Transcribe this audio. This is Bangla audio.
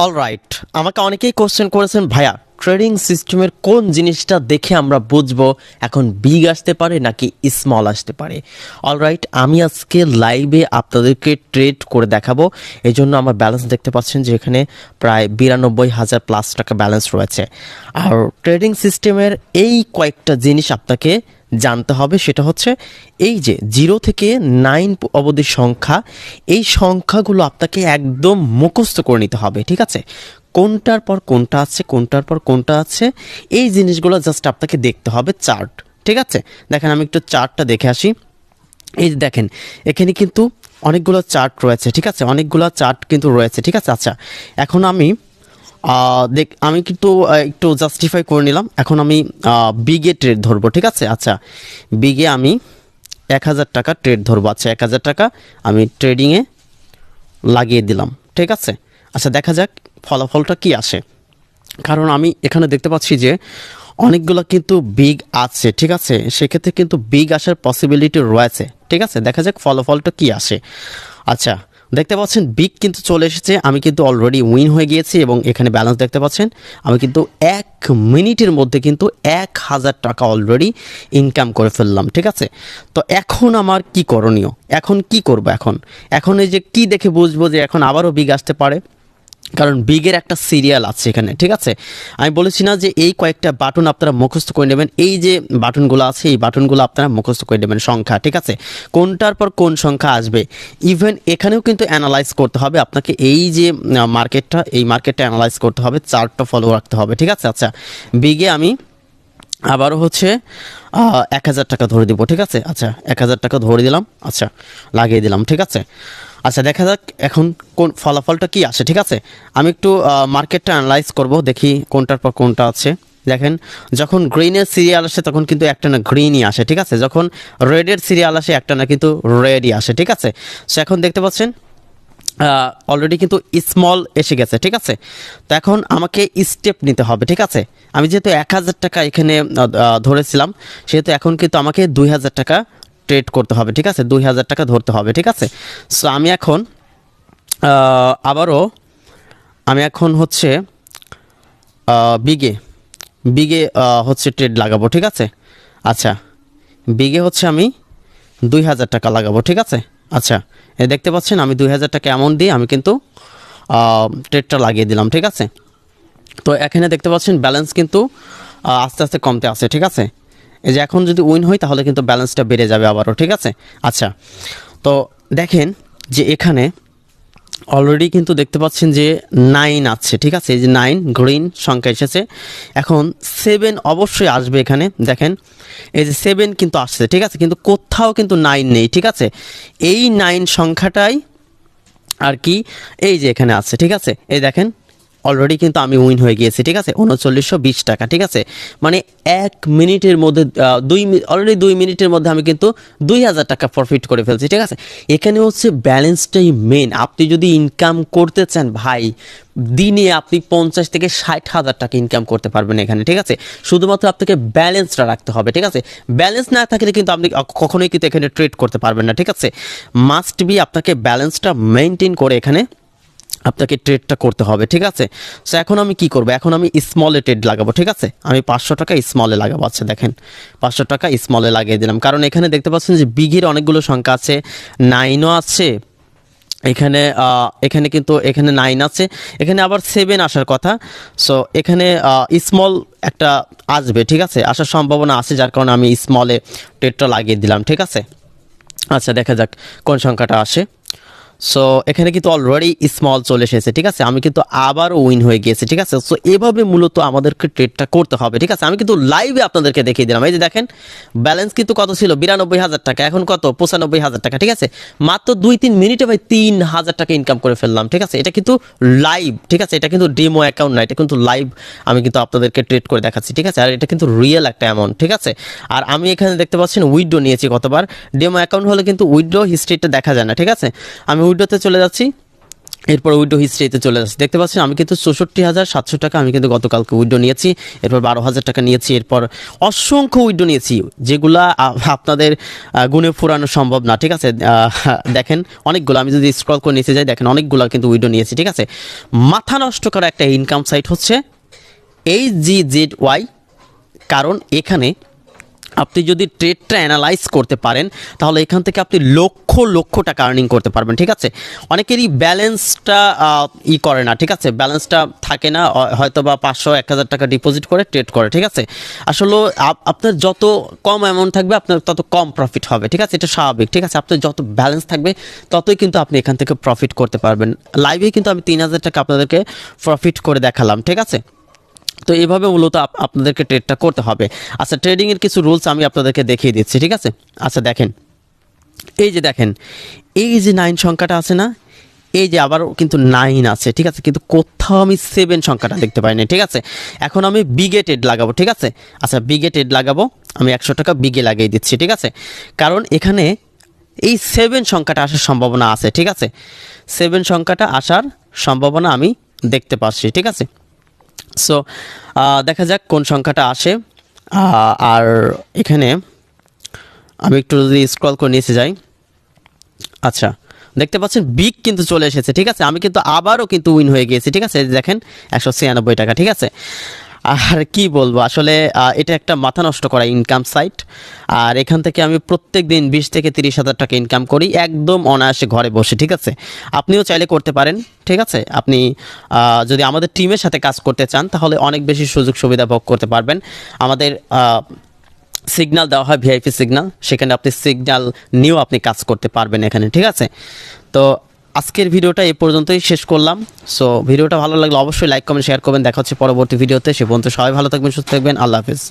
অল রাইট আমাকে অনেকেই কোশ্চেন করেছেন ভাইয়া। ট্রেডিং সিস্টেমের কোন জিনিসটা দেখে আমরা বুঝব? এখন বিগ আসতে পারে নাকি স্মল আসতে পারে? অল রাইট আমি আজকে লাইভে আপনাদেরকে ট্রেড করে দেখাবো। এই জন্য আমার ব্যালেন্স দেখতে পাচ্ছেন যে এখানে প্রায় বিরানব্বই হাজার প্লাস টাকা ব্যালেন্স রয়েছে। আর ট্রেডিং সিস্টেমের এই কয়েকটা জিনিস আপনাকে জানতে হবে, সেটা হচ্ছে এই যে জিরো থেকে নাইন অবধি সংখ্যা, এই সংখ্যাগুলো আপনাকে একদম মুখস্থ করে নিতে হবে, ঠিক আছে? কোনটার পর কোনটা আছে, কোনটার পর কোনটা আছে, এই জিনিসগুলো জাস্ট আপনাকে দেখতে হবে চার্ট ঠিক আছে? দেখেন আমি একটু চার্টটা দেখে আসি। এই দেখেন, এখানে কিন্তু অনেকগুলো চার্ট রয়েছে, ঠিক আছে? অনেকগুলো চার্ট কিন্তু রয়েছে, ঠিক আছে? আচ্ছা এখন আমি দেখ, আমি কিন্তু একটু জাস্টিফাই করে নিলাম। এখন আমি বিগে ট্রেড ধরবো, ঠিক আছে? আচ্ছা বিগে আমি এক হাজার টাকা ট্রেড ধরবো। আচ্ছা এক হাজার টাকা আমি ট্রেডিংয়ে লাগিয়ে দিলাম, ঠিক আছে? আচ্ছা দেখা যাক ফলাফলটা কি আসে। কারণ আমি এখানে দেখতে পাচ্ছি যে অনেকগুলো কিন্তু বিগ আছে, ঠিক আছে? সেক্ষেত্রে কিন্তু বিগ আসার পসিবিলিটি রয়েছে, ঠিক আছে? দেখা যাক ফলাফলটা কি আসে। আচ্ছা দেখতে পাচ্ছেন বিগ কিন্তু চলে এসেছে, আমি কিন্তু অলরেডি উইন হয়ে গিয়েছি এবং এখানে ব্যালেন্স দেখতে পাচ্ছেন। আমি কিন্তু এক মিনিটের মধ্যে কিন্তু এক হাজার টাকা অলরেডি ইনকাম করে ফেললাম, ঠিক আছে? তো এখন আমার কি করণীয়? এখন কি করব এখন? এখন এই যে কি দেখে বুঝব যে এখন আবারও বিগ আসতে পারে? কারণ বিগের একটা সিরিয়াল আছে এখানে, ঠিক আছে? আমি বলেছি না যে এই কয়েকটা বাটন আপনারা মুখস্থ করে নেবেন, এই যে বাটনগুলো আছে, এই বাটনগুলো আপনারা মুখস্থ করে নেবেন সংখ্যা, ঠিক আছে? কোনটার পর কোন সংখ্যা আসবে? ইভেন এখানেও কিন্তু অ্যানালাইজ করতে হবে, আপনাকে এই যে মার্কেটটা এই মার্কেটটা অ্যানালাইজ করতে হবে চার্টটা ফলো রাখতে হবে, ঠিক আছে? আচ্ছা বিগে আমি আবারও হচ্ছে এক হাজার টাকা ধরে দিব, ঠিক আছে? আচ্ছা এক হাজার টাকা ধরে দিলাম আচ্ছা লাগিয়ে দিলাম, ঠিক আছে? আচ্ছা দেখা যাক এখন কোন ফলাফলটা কি আসে, ঠিক আছে? আমি একটু মার্কেটটা অ্যানালাইজ করব, দেখি কোনটার পর কোনটা আছে। দেখেন, যখন গ্রিনের সিরিয়াল আসে, তখন কিন্তু একটা না গ্রিনই আসে, ঠিক আছে? যখন রেডের সিরিয়াল আসে, একটা না কিন্তু রেডই আসে, ঠিক আছে? সো এখন দেখতে পাচ্ছেন অলরেডি কিন্তু স্মল এসে গেছে, ঠিক আছে? তো এখন আমাকে স্টেপ নিতে হবে, ঠিক আছে? আমি যেহেতু এক হাজার টাকা এখানে ধরেছিলাম, সেহেতু এখন কিন্তু আমাকে দুই হাজার টাকা ট্রেড করতে হবে, ঠিক আছে? দুই হাজার টাকা ধরতে হবে, ঠিক আছে? সো আমি এখন আবারও আমি এখন হচ্ছে বিগে বিগে হচ্ছে ট্রেড লাগাবো, ঠিক আছে? আচ্ছা বিগে হচ্ছে আমি দুই হাজার টাকা লাগাবো, ঠিক আছে? আচ্ছা দেখতে পাচ্ছেন, আমি দুই হাজার টাকা অ্যামাউন্ট দিয়ে আমি কিন্তু ট্রেডটা লাগিয়ে দিলাম, ঠিক আছে? তো এখানে দেখতে পাচ্ছেন ব্যালেন্স কিন্তু আস্তে আস্তে কমতে আসে ঠিক আছে? এই যে এখন যদি উইন হয়, তাহলে কিন্তু ব্যালেন্সটা বেড়ে যাবে আবারও, ঠিক আছে? আচ্ছা তো দেখেন যে এখানে অলরেডি কিন্তু দেখতে পাচ্ছেন যে নাইন আছে, ঠিক আছে? এই যে নাইন গ্রিন সংখ্যা এসেছে। এখন সেভেন অবশ্যই আসবে এখানে, দেখেন। এই যে সেভেন কিন্তু আসছে, ঠিক আছে? কিন্তু কোথাও কিন্তু নাইন নেই, ঠিক আছে? এই নাইন সংখ্যাটাই আর কি, এই যে এখানে আছে, ঠিক আছে? এই দেখেন অলরেডি কিন্তু আমি উইন হয়ে গিয়েছি, ঠিক আছে? উনচল্লিশশো বিশ টাকা, ঠিক আছে? মানে এক মিনিটের মধ্যে দুই অলরেডি দুই মিনিটের মধ্যে আমি কিন্তু দুই হাজার টাকা প্রফিট করে ফেলছি, ঠিক আছে? এখানে হচ্ছে ব্যালেন্সটাই মেন আপনি যদি ইনকাম করতে চান, ভাই, দিনে আপনি পঞ্চাশ থেকে ষাট হাজার টাকা ইনকাম করতে পারবেন এখানে, ঠিক আছে? শুধুমাত্র আপনাকে ব্যালেন্সটা রাখতে হবে, ঠিক আছে? ব্যালেন্স না থাকলে কিন্তু আপনি কখনোই কিন্তু এখানে ট্রেড করতে পারবেন না, ঠিক আছে? মাস্ট বি আপনাকে ব্যালেন্সটা মেনটেন করে এখানে আপনাকে ট্রেডটা করতে হবে, ঠিক আছে? সো এখন আমি কি করব? এখন আমি স্মলে ট্রেড লাগাবো, ঠিক আছে? আমি পাঁচশো টাকা স্মলে লাগাবো আচ্ছা দেখেন। পাঁচশো টাকা স্মলে লাগিয়ে দিলাম। কারণ এখানে দেখতে পাচ্ছেন যে বিঘের অনেকগুলো সংখ্যা আছে নাইনও আছে, এখানে এখানে কিন্তু, এখানে নাইন আছে, এখানে আবার সেভেন আসার কথা। সো এখানে স্মল একটা আসবে, ঠিক আছে? আসার সম্ভাবনা আছে, যার কারণে আমি স্মলে ট্রেডটা লাগিয়ে দিলাম, ঠিক আছে? আচ্ছা দেখা যাক কোন সংখ্যাটা আসে। সো এখানে কিন্তু অলরেডি স্মল চলে এসেছে, ঠিক আছে? আমি কিন্তু আবারও উইন হয়ে গিয়েছি, ঠিক আছে? সো এভাবে মূলত আমাদেরকে ট্রেডটা করতে হবে, ঠিক আছে? আমি কিন্তু লাইভে আপনাদেরকে দেখিয়ে দিলাম। এই যে দেখেন ব্যালেন্স কিন্তু কত ছিল? বিরানব্বই হাজার টাকা। এখন কত? পঁচানব্বই হাজার টাকা, ঠিক আছে? মাত্র দুই তিন মিনিটে ভাই তিন হাজার টাকা ইনকাম করে ফেললাম, ঠিক আছে? এটা কিন্তু লাইভ ঠিক আছে? এটা কিন্তু ডেমো অ্যাকাউন্ট না, এটা কিন্তু লাইভ আমি কিন্তু আপনাদেরকে ট্রেড করে দেখাচ্ছি, ঠিক আছে? আর এটা কিন্তু রিয়েল একটা অ্যামাউন্ট ঠিক আছে? আর আমি এখানে দেখতে পাচ্ছেন উইড্রো নিয়েছি কতবার। ডেমো অ্যাকাউন্ট হলে কিন্তু উইড্রো হিস্ট্রিটা দেখা যায় না, ঠিক আছে? আমি উইড্রোতে চলে যাচ্ছি। এরপর উইডো হিস্ট্রিতে চলে যাচ্ছে। দেখতে পাচ্ছেন, আমি কিন্তু চৌষট্টি হাজার সাতশো টাকা আমি কিন্তু গতকালকে উইডো নিয়েছি। এরপর বারো হাজার টাকা নিয়েছি। এরপর অসংখ্য উইডো নিয়েছি, যেগুলা আপনাদের গুণে ফুরানো সম্ভব না। ঠিক আছে? দেখেন, অনেকগুলো। আমি যদি স্ক্রল করে নিচে যাই, দেখেন অনেকগুলো কিন্তু উইডো নিয়েছি। ঠিক আছে? মাথা নষ্ট করা একটা ইনকাম সাইট হচ্ছে এই জি জেড ওয়াই কারণ এখানে আপনি যদি ট্রেডটা অ্যানালাইজ করতে পারেন, তাহলে এখান থেকে আপনি লক্ষ লক্ষ টাকা আর্নিং করতে পারবেন, ঠিক আছে? অনেকেরই ব্যালেন্সটা ই করে না, ঠিক আছে? ব্যালেন্সটা থাকে না হয়তো বা পাঁচশো, এক হাজার টাকা ডিপোজিট করে ট্রেড করে, ঠিক আছে? আসলে আপ- আপনার যত কম অ্যামাউন্ট থাকবে, আপনার তত কম প্রফিট হবে, ঠিক আছে? এটা স্বাভাবিক, ঠিক আছে? আপনার যত ব্যালেন্স থাকবে, ততই কিন্তু আপনি এখান থেকে প্রফিট করতে পারবেন। লাইভে কিন্তু আমি তিন হাজার টাকা আপনাদেরকে প্রফিট করে দেখালাম, ঠিক আছে? তো এইভাবে মূলত আপনাদেরকে ট্রেডটা করতে হবে। আচ্ছা ট্রেডিংয়ের কিছু রুলস আমি আপনাদেরকে দেখিয়ে দিচ্ছি, ঠিক আছে? আচ্ছা দেখেন। এই যে দেখেন, এই যে নাইন সংখ্যাটা আছে না, এই যে আবারও কিন্তু নাইন আছে, ঠিক আছে? কিন্তু কোথাও আমি সেভেন সংখ্যাটা দেখতে পাইনি, ঠিক আছে? এখন আমি বিগে টেড লাগাবো, ঠিক আছে? আচ্ছা বিগে টেড লাগাবো, আমি একশো টাকা বিগে লাগিয়ে দিচ্ছি, ঠিক আছে? কারণ এখানে এই সেভেন সংখ্যাটা আসার সম্ভাবনা আছে, ঠিক আছে? সেভেন সংখ্যাটা আসার সম্ভাবনা আমি দেখতে পাচ্ছি, ঠিক আছে? সো দেখা যাক কোন সংখ্যাটা আসে। আর এখানে আমি একটু যদি স্ক্রল করে নিচে যাই। আচ্ছা দেখতে পাচ্ছেন বিগ কিন্তু চলে এসেছে, ঠিক আছে? আমি কিন্তু আবারও কিন্তু উইন হয়ে গিয়েছি, ঠিক আছে? দেখেন, একশো ছিয়ানব্বই টাকা, ঠিক আছে? আর কি বলব? আসলে এটা একটা মাথা নষ্ট করা ইনকাম সাইট আর এখান থেকে আমি প্রত্যেক দিন বিশ থেকে তিরিশ হাজার টাকা ইনকাম করি, একদম অনায়াসে ঘরে বসে, ঠিক আছে? আপনিও চাইলে করতে পারেন, ঠিক আছে? আপনি যদি আমাদের টিমের সাথে কাজ করতে চান, তাহলে অনেক বেশি সুযোগ সুবিধা ভোগ করতে পারবেন। আমাদের সিগনাল দেওয়া হয় ভিআইপি সিগনাল সেখানে আপনি সিগনাল নিয়েও আপনি কাজ করতে পারবেন এখানে, ঠিক আছে? তো আজকের ভিডিওটা এ পর্যন্তই শেষ করলাম। সো ভিডিওটা ভালো লাগলে অবশ্যই লাইক কমেন্ট শেয়ার করবেন। দেখা হচ্ছে পরবর্তী ভিডিওতে। সে পর্যন্ত সবাই ভালো থাকবেন, সুস্থ থাকবেন। আল্লাহ হাফিজ।